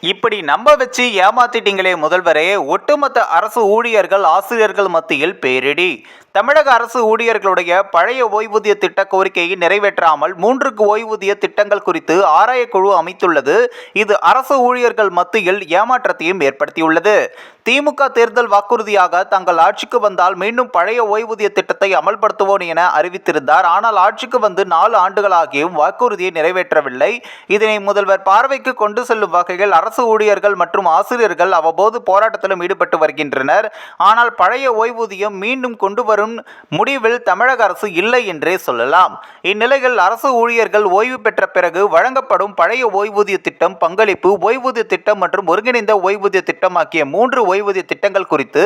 இப்படி நம்ப வச்சு ஏமாத்திட்டீங்களே முதல்வரே. ஒட்டுமொத்த அரசு ஊழியர்கள் ஆசிரியர்கள் மத்தியில் பேரிடி. தமிழக அரசு ஊழியர்களுடைய பழைய ஓய்வூதிய திட்ட கோரிக்கையை நிறைவேற்றாமல் மூன்றுக்கு ஓய்வூதிய திட்டங்கள் குறித்து ஆராயக்குழு அமைத்துள்ளது. இது அரசு ஊழியர்கள் மத்தியில் ஏமாற்றத்தையும் ஏற்படுத்தியுள்ளது. திமுக தேர்தல் வாக்குறுதியாக தங்கள் ஆட்சிக்கு வந்தால் மீண்டும் பழைய ஓய்வூதிய திட்டத்தை அமல்படுத்துவோம் என அறிவித்திருந்தார். ஆனால் ஆட்சிக்கு வந்து நாலு ஆண்டுகளாகியும் வாக்குறுதியை நிறைவேற்றவில்லை. இதனை முதல்வர் பார்வைக்கு கொண்டு செல்லும் வகையில் அரசு ஊழியர்கள் மற்றும் ஆசிரியர்கள் அவ்வப்போது போராட்டத்திலும் ஈடுபட்டு வருகின்றனர். ஆனால் பழைய ஓய்வூதியம் மீண்டும் கொண்டு வரும் முடிவில் தமிழக அரசு இல்லை என்றே சொல்லலாம். இந்நிலையில் அரசு ஊழியர்கள் ஓய்வு பெற்ற பிறகு வழங்கப்படும் பழைய ஓய்வூதிய திட்டம் பங்களிப்பு ஓய்வூதிய திட்டம் மற்றும் ஒருங்கிணைந்த ஓய்வூதிய திட்டம் ஆகிய மூன்று ஓய்வூதிய திட்டங்கள் குறித்து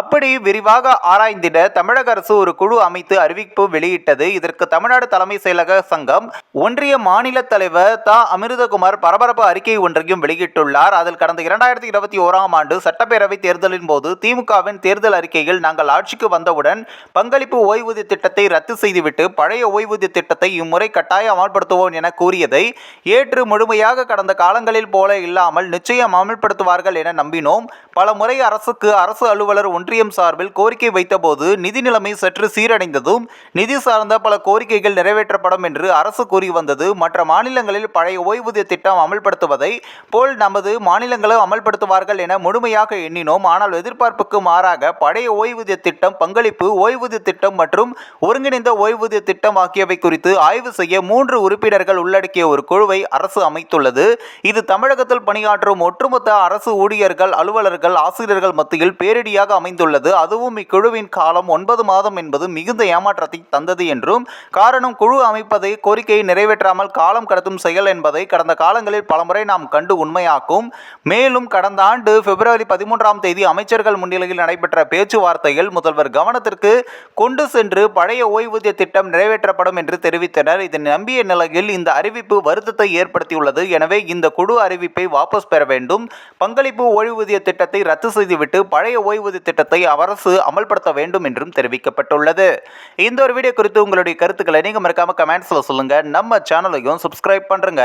அப்படி விரிவாக ஆராய்ந்திட தமிழக அரசு ஒரு குழு அமைத்து அறிவிப்பு வெளியிட்டது. இதற்கு தமிழ்நாடு தலைமை செயலக சங்கம் ஒன்றிய மாநில தலைவர் த. அமிர்தகுமார் பரபரப்பு அறிக்கை ஒன்றையும் வெளியிட்டுள்ளார். அதில் கடந்த இரண்டாயிரத்தி இருபத்தி ஓராம் ஆண்டு சட்டப்பேரவை தேர்தலின் போது திமுகவின் தேர்தல் அறிக்கையில் நாங்கள் ஆட்சிக்கு வந்தவுடன் பங்களிப்பு ஓய்வூதிய திட்டத்தை ரத்து செய்துவிட்டு பழைய ஓய்வூதிய திட்டத்தை இம்முறை கட்டாயம் அமல்படுத்துவோம் என கூறியதை ஏற்று முழுமையாக கடந்த காலங்களில் போல இல்லாமல் நிச்சயம் அமல்படுத்துவார்கள் என நம்பினோம். பல முறை அரசுக்கு அரசு அலுவலர் ஒன்றியம் சார்பில் கோரிக்கை வைத்தபோது நிதி நிலைமை சற்று சீரடைந்ததும் நிதி சார்ந்த பல கோரிக்கைகள் நிறைவேற்றப்படும் என்று அரசு கூறி வந்தது. மற்ற மாநிலங்களில் பழைய ஓய்வூதிய திட்டம் அமல்படுத்துவதை போல் நமது மாநிலங்களும் அமல்படுத்துவார்கள் என முழுமையாக எண்ணினோம். ஆனால் எதிர்பார்ப்புக்கு மாறாக பழைய ஓய்வூதிய திட்டம் பங்களிப்பு ஓய்வூதிய திட்டம் மற்றும் ஒருங்கிணைந்த ஓய்வூதிய திட்டம் ஆகியவை குறித்து ஆய்வு செய்ய மூன்று உறுப்பினர்கள் உள்ளடக்கிய ஒரு குழுவை அரசு அமைத்துள்ளது. இது தமிழகத்தில் பணியாற்றும் ஒட்டுமொத்த அரசு ஊழியர்கள் அலுவலர்கள் ஆசிரியர்கள் மத்தியில் பேரிடியாக அமைந்துள்ளது. அதுவும் இக்குழுவின் காலம் ஒன்பது மாதம் என்பது மிகுந்த ஏமாற்றத்தை தந்தது என்றும் காரணம் குழு அமைப்பதை கோரிக்கையை நிறைவேற்றாமல் காலம் கடத்தும் செயல் என்பதை கடந்த காலங்களில் பலமுறை நாம் கண்டு உண்மையாக்கும். மேலும் கடந்த ஆண்டு பிப்ரவரி பதிமூன்றாம் தேதி அமைச்சர்கள் முன்னிலையில் நடைபெற்ற பேச்சுவார்த்தையில் முதல்வர் கவனத்திற்கு கொண்டு சென்று பழைய ஓய்வூதிய திட்டம் நிறைவேற்றப்படும் என்று தெரிவித்தனர். இதை நம்பிய நிலையில் இந்த அறிவிப்பு வருத்தத்தை ஏற்படுத்தியுள்ளது. எனவே இந்த குழு அறிவிப்பை வாபஸ் பெற வேண்டும். பங்களிப்பு ஓய்வூதிய திட்டத்தை ரத்து செய்துவிட்டு பழைய ஓய்வூதிய திட்டத்தை அரசு அமல்படுத்த வேண்டும் என்றும் தெரிவிக்கப்பட்டுள்ளது. இந்த ஒரு வீடியோ குறித்து உங்களுடைய கருத்துக்களை நீங்கள் மறக்காம கமெண்ட்ஸில் சொல்லுங்கள் நம்ம சேனலையும் சப்ஸ்கிரைப் பண்ணுறங்க